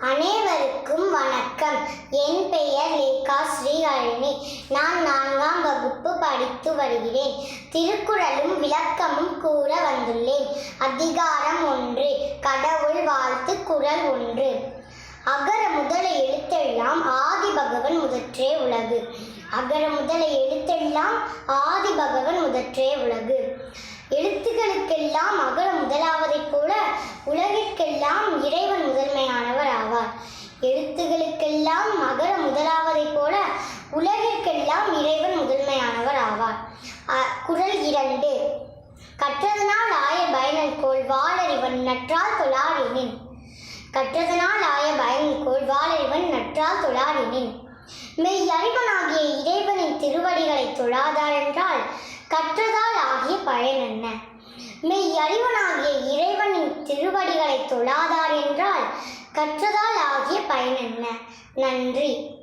அனைவருக்கும் வணக்கம். என் பெயர் லேகா ஸ்ரீஹரிணி. நான் நான்காம் வகுப்பு படித்து வருகிறேன். திருக்குறளும் விளக்கமும் கூற வந்துள்ளேன். அதிகாரம் ஒன்று. கடவுள் வாழ்த்து குரல் ஒன்று. அகர முதல எழுத்தெல்லாம் ஆதி பகவன் முதற்றே உலகு. அகர முதல எழுத்தெல்லாம் ஆதி பகவன் முதற்றே உலகு. எழுத்துக்களுக்கெல்லாம் அகர முதலாவதைப் போல உலகிற்கெல்லாம் இறை முதன்மையானவர் ஆவார் எழுத்துக்களுக்கெல்லாம் அகர முதலாவதைப் போல உலகிற்கெல்லாம் இறைவன் முதன்மையானவர் ஆவார் அ- இரண்டு. கற்றதனால் ஆய பயனன்கோள் வாழறிவன் நற்றால் தொழாரினின் கற்றதனால் ஆய பயன்கோள் வாழறிவன் நற்றால் தொழாரினின் மெய் அறிவனாகிய இறைவனின் திருவடிகளை தொழாதார் என்றால் கற்றதால் ஆகிய பயன் என்ன? மெய் அறிவனாகிய இறைவனின் திருவடிகளை தொழாதார் என்றால் கற்றதால் ஆகிய பயன் என்ன? நன்றி.